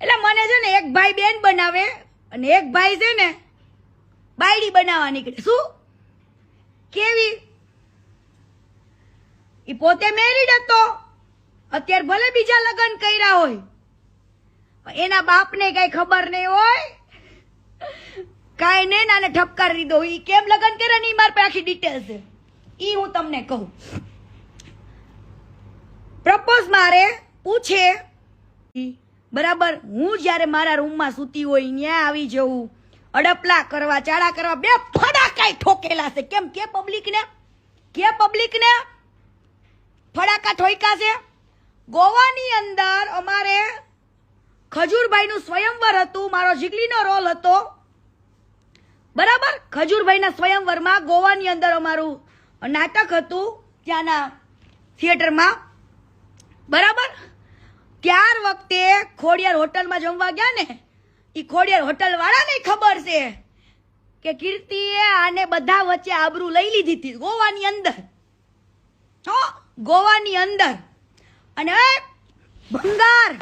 એટલે મને છે ને એક ભાઈ બેન બનાવે અને એક ભાઈ છે ને બાયડી બનાવવા નીકળે. શું? કેવી? એ પોતે મેરીડ હતો. અત્યારે ભલે બીજા લગ્ન કર્યા હોય એના બાપને કઈ ખબર નહીં હોય. કાંઈ નહીં નાને ઠપકાર દીધો એ કેમ લગ્ન કરે ને એ મારી પાસે આખી ડિટેલ્સ છે. એ હું તમને કહું. પ્રપોઝ મારે પૂછે બરાબર? હું જ્યારે મારા રૂમમાં સૂતી હોય ત્યાં આવી જવું. અડપલા કરવા ચાડા કરવા, બે ફડાકાય ઠોકેલા છે. કેમ? કે પબ્લિકને? કે પબ્લિકને? ફડાકા ઠોકા છે? ગોવાની અંદર અમારે ખજૂરભાઈનું સ્વયંવર હતું, મારો જીગલીનો રોલ હતો. બરાબર? ખજૂરભાઈના સ્વયંવરમાં ગોવાની અંદર અમારું નાટક હતું ત્યાંના થિયેટરમાં બરાબર? ત્યાર વખતે ખોડિયાર હોટલમાં જમવા ગયા ને એ ખોડિયાર હોટલ વાળાને ખબર છે કે કીર્તિએ આને બધા વચ્ચે આબરૂ લઈ લીધી હતી ગોવાની અંદર. હો, ગોવાની અંદર. અને ભંગાર